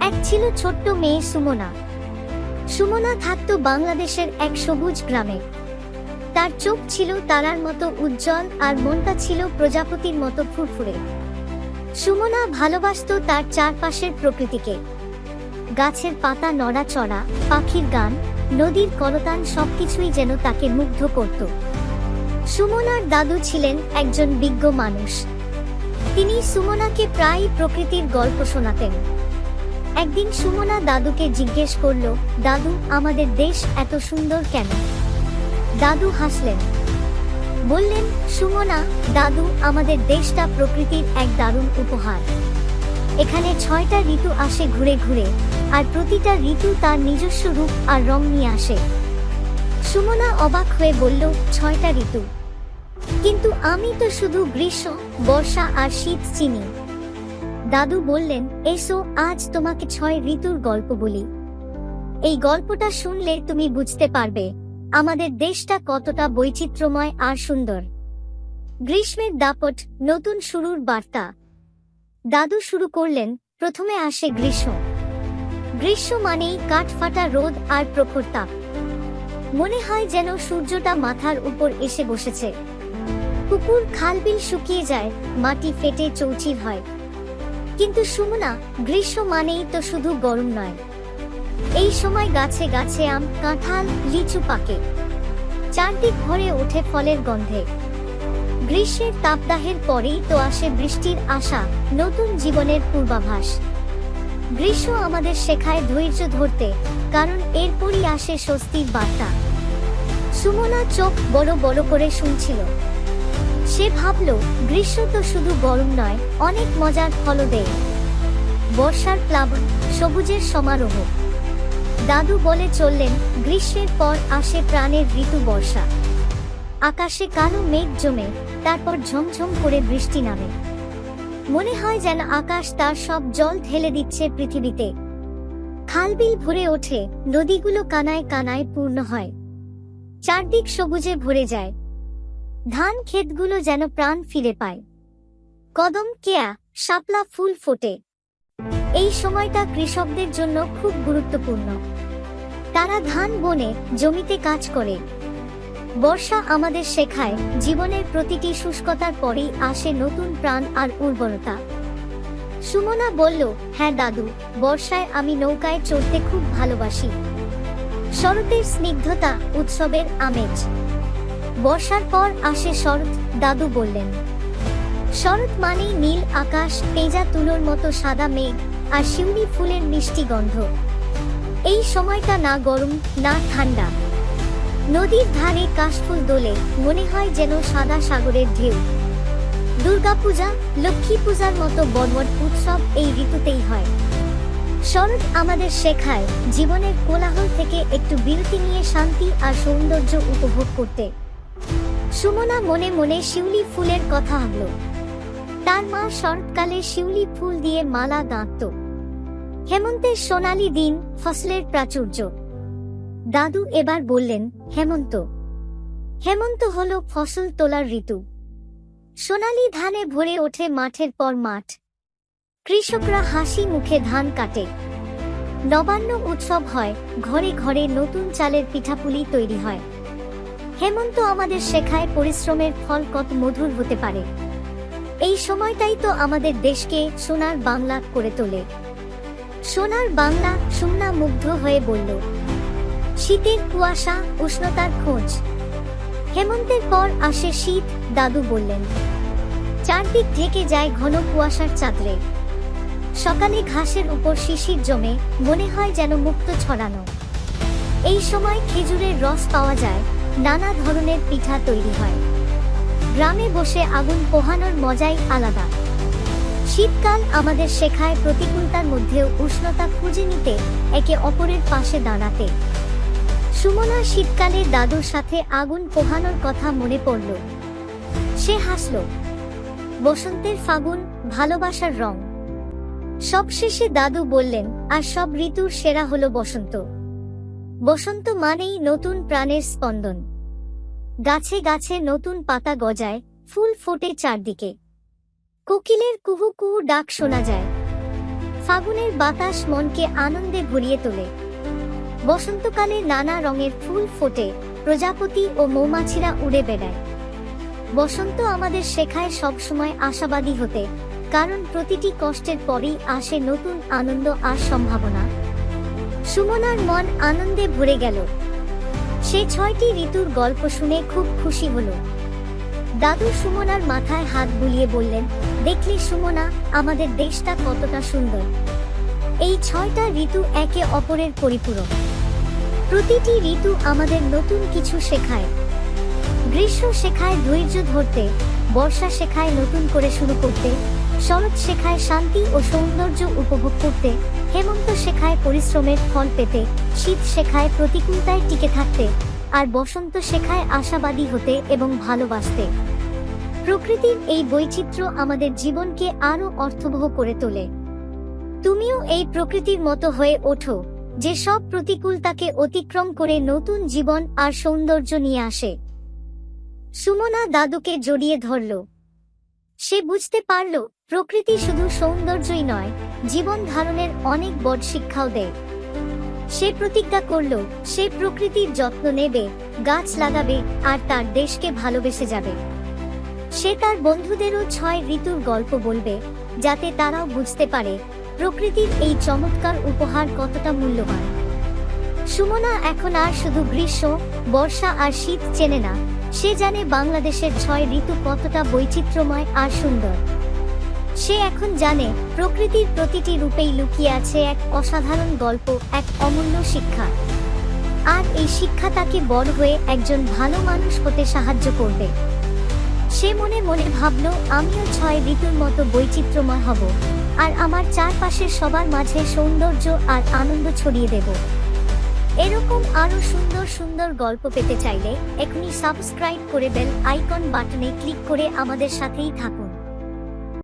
এক ছিল ছোট্ট মেয়ে সুমনা। সুমনা থাকতো বাংলাদেশের এক সবুজ গ্রামে। তার চোখ ছিল তারার মতো উজ্জ্বল আর মনটা ছিল প্রজাপতির মতো ফুরফুরে। সুমনা ভালোবাসতো তার চারপাশের প্রকৃতিকে। গাছের পাতা নড়াচড়া, পাখির গান, নদীর করতান সবকিছুই যেন তাকে মুগ্ধ করত। সুমনার দাদু ছিলেন একজন বিজ্ঞ মানুষ। তিনি সুমনাকে প্রায়ই প্রকৃতির গল্প শোনাতেন। একদিন সুমনা দাদুকে জিজ্ঞেস করল, দাদু, আমাদের দেশ এত সুন্দর কেন? দাদু হাসলেন। বললেন, সুমনা, দাদু, আমাদের দেশটা প্রকৃতির এক দারুণ উপহার। এখানে ছয়টা ঋতু আসে ঘুরে ঘুরে, আর প্রতিটা ঋতু তার নিজস্ব রূপ আর রং নিয়ে আসে। সুমনা অবাক হয়ে বলল, ছয়টা ঋতু। কিন্তু আমি তো শুধু গ্রীষ্ম, বর্ষা আর শীত চিনি। দাদু বললেন, এসো, আজ তোমাকে ছয় ঋতুর গল্প বলি। এই গল্পটা শুনলে তুমি বুঝতে পারবে, আমাদের দেশটা কতটা বৈচিত্র্যময় আর সুন্দর। গ্রীষ্মের দাপট, নতুন শুরুর বার্তা। দাদু শুরু করলেন, প্রথমে আসে গ্রীষ্ম। গ্রীষ্ম মানেই কাঠফাটা রোদ আর প্রখর তাপ। মনে হয় যেন সূর্যটা মাথার উপর এসে বসেছে। পুকুর খালবিল শুকিয়ে যায়, মাটি ফেটে চৌচির হয়। কিন্তু সুমনা গ্রীষ্ম মানেই তো শুধু গরম নয়। এই সময় গাছে গাছে আম, কাঁঠাল, লিচু পাকে। চারদিক ভরে ওঠে ফলের গন্ধে। গ্রীষ্মের তাপদাহের পরেই তো আসে বৃষ্টির আশা, নতুন জীবনের পূর্বাভাস। গ্রীষ্ম আমাদের শেখায় ধৈর্য ধরতে, কারণ এরপরই আসে স্বস্তির বার্তা। সুমনা চোখ বড় বড় করে শুনছিল। সে ভাবল, গ্রীষ্ম তো শুধু গরম নয়, অনেক মজার ফলও দেয় বর্ষার প্লাবন সবুজের সমারোহ। দাদু বলে চললেন, গ্রীষ্মের পর আসে প্রাণের ঋতু বর্ষা। আকাশে কালো মেঘ জমে, তারপর ঝমঝম করে বৃষ্টি নামে। মনে হয় যেন আকাশ তার সব জল ঢেলে দিচ্ছে পৃথিবীতে। খালবিল ভরে ওঠে, নদীগুলো কানায় কানায় পূর্ণ হয়। চারদিক সবুজে ভরে যায় ধান ক্ষেতগুলো যেন প্রাণ ফিরে পায়। কদম কেয়া, শাপলা ফুল ফোটে। এই সময়টা কৃষকদের জন্য খুব গুরুত্বপূর্ণ। তারা ধান বনে, জমিতে কাজ করে। বর্ষা আমাদের শেখায়, জীবনের প্রতিটি শুষ্কতার পরেই আসে নতুন প্রাণ আর উর্বরতা। সুমনা বলল হ্যাঁ দাদু, বর্ষায় আমি নৌকায় চড়তে খুব ভালোবাসি। শরতের স্নিগ্ধতা, উৎসবের আমেজ। বর্ষার পর আসে শরৎ, দাদু বললেন। শরৎ মানেই নীল আকাশ, পেঁজা তুলোর মতো সাদা মেঘ আর শিউলি ফুলের মিষ্টি গন্ধ। এই সময়টা না গরম, না ঠান্ডা। নদীর ধারে কাশফুল দোলে মনে হয় যেন সাদা সাগরের ঢেউ। দুর্গাপূজা লক্ষ্মী পূজার মতো বড়বড় উৎসব এই ঋতুতেই হয়। শরৎ আমাদের শেখায় জীবনের কোলাহল থেকে একটু বিরতি নিয়ে শান্তি আর সৌন্দর্য উপভোগ করতে। সুমনা মনে মনে শিউলি ফুলের কথা ভাবল তার মা শরৎকালে শিউলি ফুল দিয়ে মালা গাঁথত। হেমন্তের সোনালি দিন ফসলের প্রাচুর্য। দাদু এবার বললেন, হেমন্ত হেমন্ত হল ফসল তোলার ঋতু। সোনালি ধানে ভরে ওঠে মাঠের পর মাঠ। কৃষকরা হাসি মুখে ধান কাটে। নবান্ন উৎসব হয়, ঘরে ঘরে নতুন চালের পিঠাপুলি তৈরি হয়। হেমন্ত আমাদের শেখায় পরিশ্রমের ফল কত মধুর হতে পারে। এই সময়টাই তো আমাদের দেশকে সোনার বাংলা করে তোলে। সোনার বাংলা সুমনা মুগ্ধ হয়ে বলল, শীতের কুয়াশা, উষ্ণতার খোঁজ। হেমন্তের পর আসে শীত, দাদু বললেন, চারদিক ঢেকে যায় ঘন কুয়াশার চাদরে। সকালে ঘাসের উপর শিশির জমে, মনে হয় যেন মুক্ত ছড়ানো। এই সময় খেজুরের রস পাওয়া যায়। নানা ধরনের পিঠা তৈরি হয়। গ্রামে বসে আগুন পোহানোর মজাই আলাদা। শীতকাল আমাদের শেখায় প্রতিকূলতার মধ্যেও উষ্ণতা খুঁজে নিতে একে অপরের পাশে দাঁড়াতে। সুমনা শীতকালে দাদুর সাথে আগুন পোহানোর কথা মনে পড়ল। সে হাসল, বসন্তের ফাগুন, ভালোবাসার রং। সবশেষে দাদু বললেন, আর সব ঋতুর সেরা হলো বসন্ত। বসন্ত মানেই নতুন প্রাণের স্পন্দন। গাছে গাছে নতুন পাতা গজায়, ফুল ফোটে চারদিকে। কোকিলের কুহু কুহু ডাক শোনা যায়। ফাগুনের বাতাস মনকে আনন্দে ভরিয়ে তোলে। বসন্তকালে নানা রঙের ফুল ফোটে, প্রজাপতি ও মৌমাছিরা উড়ে বেড়ায়। বসন্ত আমাদের শেখায় সবসময় আশাবাদী হতে, কারণ প্রতিটি কষ্টের পরেই আসে নতুন আনন্দ আর সম্ভাবনা। সুমনার মন আনন্দে ভরে গেল। সে ছয়টি ঋতুর গল্প শুনে খুব খুশি হলো। দাদু সুমনার মাথায় হাত বুলিয়ে বললেন, দেখলি সুমনা, আমাদের দেশটা কতটা সুন্দর। এই ছয়টা ঋতু একে অপরের পরিপূরক। প্রতিটি ঋতু আমাদের নতুন কিছু শেখায়। গ্রীষ্ম শেখায় ধৈর্য ধরতে, বর্ষা শেখায় নতুন করে শুরু করতে শরৎ শেখায় শান্তি ও সৌন্দর্য উপভোগ করতে, হেমন্ত শেখায় পরিশ্রমের ফল পেতে, শীত শেখায় প্রতিকূলতায় টিকে থাকতে, আর বসন্ত শেখায় আশাবাদী হতে এবং ভালোবাসতে। প্রকৃতির এই বৈচিত্র্য আমাদের জীবনকে আরও অর্থবহ করে তোলে। তুমিও এই প্রকৃতির মতো হয়ে ওঠো, যে সব প্রতিকূলতাকে অতিক্রম করে নতুন জীবন আর সৌন্দর্য নিয়ে আসে। সুমনা দাদুকে জড়িয়ে ধরল। সে বুঝতে পারল, প্রকৃতি শুধু সৌন্দর্যই নয়, জীবন ধারণের অনেক বড় শিক্ষাও দেয়। সে প্রতিজ্ঞা করল, সে প্রকৃতির যত্ন নেবে, গাছ লাগাবে, আর তার দেশকে ভালোবেসে যাবে। সে তার বন্ধুদেরও ছয় ঋতুর গল্প বলবে, যাতে তারাও বুঝতে পারে, প্রকৃতির এই চমৎকার উপহার কতটা মূল্যবান। সুমনা এখন আর শুধু গ্রীষ্ম, বর্ষা আর শীত চেনে না সে জানে বাংলাদেশের ছয় ঋতু কতটা বৈচিত্র্যময় আর সুন্দর। সে এখন জানে প্রকৃতির প্রতিটি রূপেই লুকিয়ে আছে এক অসাধারণ গল্প, এক অমূল্য শিক্ষা। আর এই শিক্ষা তাকে বড় হয়ে একজন ভালো মানুষ হতে সাহায্য করবে। সে মনে মনে ভাবল, আমিও ছয় ঋতুর মতো বৈচিত্র্যময় হব, আর আমার চারপাশের সবার মাঝে সৌন্দর্য আর আনন্দ ছড়িয়ে দেব। এরকম আরও সুন্দর সুন্দর গল্প পেতে চাইলে এখনই সাবস্ক্রাইব করে বেল আইকন বাটনে ক্লিক করে আমাদের সাথেই থাকুন।